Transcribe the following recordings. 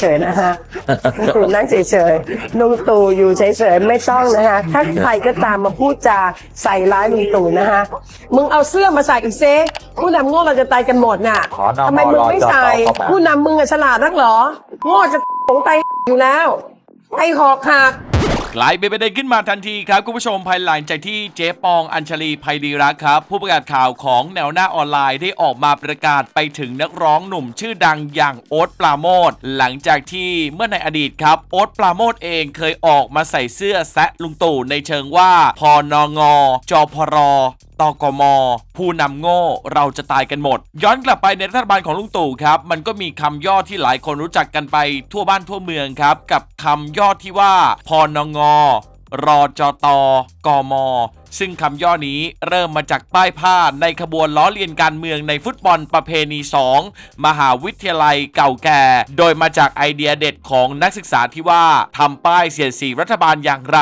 เฉยๆนะฮะลุงตู่นั่งเฉยๆลุงตู่อยู่เฉยๆไม่ต้องนะฮะถ้าใครก็ตามมาพูดจาใส่ร้ายลุงตู่นะฮะมึงเอาเสื้อมาใส่อีกเซผู้นำโง่เราจะตายกันหมดน่ะขอนอทำไมมึงไม่ใส่รอจอเข้ามา ผู้นำมึงอะฉลาดนักเหรอโง่จะสงไตอยู่แล้วไอหอกหัก กลายเป็นประเด็นขึ้นมาทันทีครับคุณผู้ชมภายหลังจากที่เจ๊ปองอัญชลีภัยดีรักครับ ผู้ประกาศข่าวของแนวหน้าออนไลน์ได้ออกมาประกาศไปถึงนักร้องหนุ่มชื่อดังอย่างโอ๊ตปราโมทหลังจากที่เมื่อในอดีตครับโอ๊ตปราโมทเองเคยออกมาใส่เสื้อแซะลุงตู่ในเชิงว่าพอนงจพร ตกม ผู้นำโง่เราจะตายกันหมด ย้อนกลับไปในรัฐบาลของลุงตู่ครับ มันก็มีคำย่อที่หลายคนรู้จักกันไปทั่วบ้านทั่วเมืองครับ กับคำย่อที่ว่าพนงรอจตกม ซึ่งคำย่อนี้เริ่มมาจากป้ายผ้าในขบวนล้อเลียนการเมืองในฟุตบอลประเพณี 2 มหาวิทยาลัยเก่าแก่ โดยมาจากไอเดียเด็ดของนักศึกษาที่ว่าทำป้ายเสียดสีรัฐบาลอย่างไร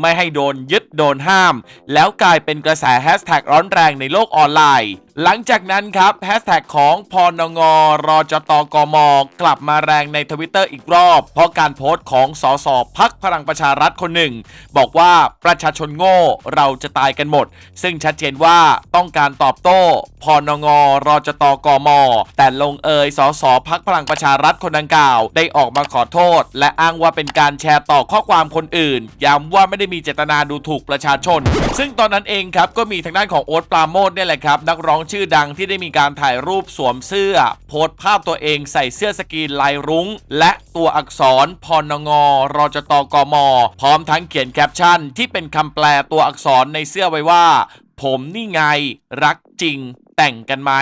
ไม่ให้โดนยึดโดนห้าม แล้วกลายเป็นกระแสแฮชแท็กร้อนแรงในโลกออนไลน์หลังจากนั้นครับแฮชแท็กของพนงรอจตกม กลับมาแรงในทวิตเตอร์อีกรอบ เพราะการโพสต์ของสสพักพลังประชารัฐคนหนึ่ง บอกว่าประชาชนโง่เราจะตายกันหมด ซึ่งชัดเจนว่าต้องการตอบโต้พนงรอจตกม แต่ลงเอยสสพักพลังประชารัฐคนดังกล่าว ได้ออกมาขอโทษ และอ้างว่าเป็นการแชร์ต่อข้อความคนอื่น ย้ำว่าไม่ได้มีเจตนาดูถูกประชาชน ซึ่งตอนนั้นเองครับก็มีทางด้านของโอ๊ตปราโมทเนี่ยแหละครับนักร้องชื่อดังที่ได้มีการถ่ายรูปสวมเสื้อ โพสต์ภาพตัวเองใส่เสื้อสกรีนลายรุง้ง และ ตัวอักษรพนงรจตกม พร้อมทั้งเขียนแคปชั่น ที่เป็นคำแปลตัวอักษรในเสื้อไว้ว่า ผมนี่ไงรักจริง แต่งกันไหม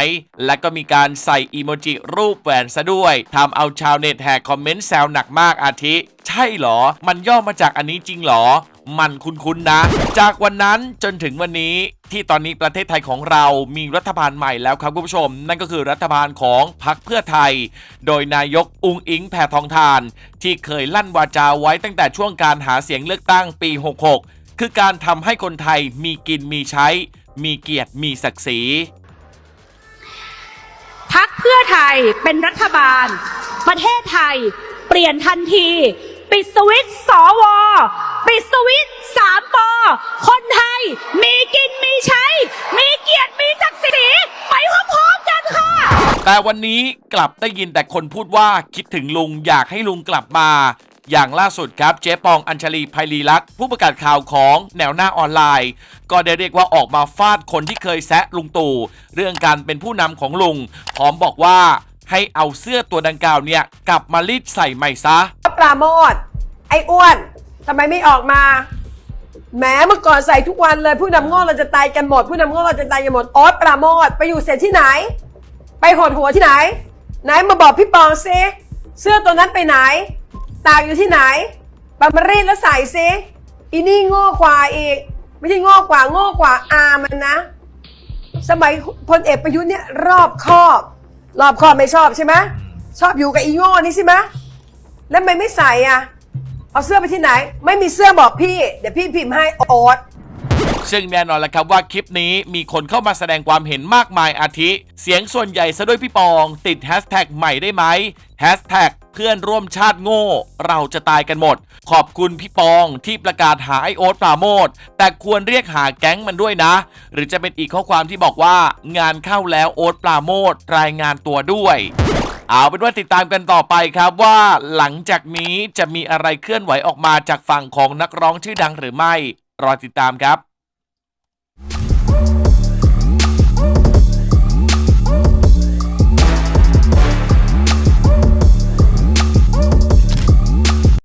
และก็มีการใส่อีโมจิรูปแหวนซะด้วยทำเอาชาวเน็ตแหกคอมเมนต์แซวหนักมากอาทิ ใช่เหรอ มันย่อมาจากอันนี้จริงเหรอ มันคุ้นๆนะ จากวันนั้นจนถึงวันนี้ที่ตอนนี้ประเทศไทยของเรามีรัฐบาลใหม่แล้วครับคุณผู้ชม นั่นก็คือรัฐบาลของพรรคเพื่อไทย โดยนายกอุงอิงแผ่ทองทาน ที่เคยลั่นวาจาไว้ตั้งแต่ช่วงการหาเสียงเลือกตั้งปี 66 คือการทำให้คนไทยมีกินมีใช้ มีเกียรติมีศักดิ์ศรี เพื่อไทยเป็นรัฐบาล ประเทศไทย เปลี่ยนทันที ปิดสวิตสอวอปิดสวิตสามปอคนไทย มีกินมีใช้ มีเกียรติมีศักดิ์ศรีไปพร้อมๆกันค่ะ แต่วันนี้กลับได้ยินแต่คนพูดว่าคิดถึงลุงอยากให้ลุงกลับมา อย่างล่าสุดครับเจ๊ปองอัญชลีไพลีลักษ์ผู้ประกาศข่าวของแนวหน้าออนไลน์ ก็ได้เรียกว่าออกมาฟาดคนที่เคยแซะลุงตู่เรื่องการเป็นผู้นำของลุง พร้อมบอกว่าให้เอาเสื้อตัวดังกล่าวเนี่ยกลับมารีดใส่ใหม่ซะปราโมทไอ้อ้วนทำไมไม่ออกมาแหมเมื่อก่อนใส่ทุกวันเลยผู้นำโง่เราจะตายกันหมด ผู้นำโง่เราจะตายกันหมดโอ๊ตปราโมทไปอยู่เสร็จที่ไหน ไปหดหัวที่ไหน ไหนมาบอกพี่ปองซิเสื้อตัวนั้นไปไหน ตากอยู่ที่ไหนปามารีดแล้วใส่ซิอีนี่โง่กว่าอีก ไม่ใช่โง่กว่าโง่กว่าอามันนะ สมัยพลเอกประยุทธ์เนี่ยรอบคอบ รอบคอบไม่ชอบใช่ไหมชอบอยู่กับอีโง่นี่ใช่ไหมแล้วทำไมไม่ใส่อะ เอาเสื้อไปที่ไหน ไม่มีเสื้อบอกพี่ เดี๋ยวพี่พิมพ์ให้โอ๊ต ซึ่งแน่นอนแหละครับว่าคลิปนี้มีคนเข้ามาแสดงความเห็นมากมายอาทิ เสียงส่วนใหญ่ซะด้วยพี่ปอง ติดแฮชแท็กใหม่ได้ไหมแฮชแท็กเพื่อนร่วมชาติโง่ เราจะตายกันหมด ขอบคุณพี่ปองที่ประกาศหาไอโอ๊ตปราโมทแต่ควรเรียกหาแก๊งมันด้วยนะ หรือจะเป็นอีกข้อความที่บอกว่า งานเข้าแล้วโอ๊ตปราโมทรายงานตัวด้วยเอาเป็นว่าติดตามกันต่อไปครับว่าหลังจากนี้จะมีอะไรเคลื่อนไหวออกมาจากฝั่งของนักร้องชื่อดังหรือไม่ รอติดตามครับ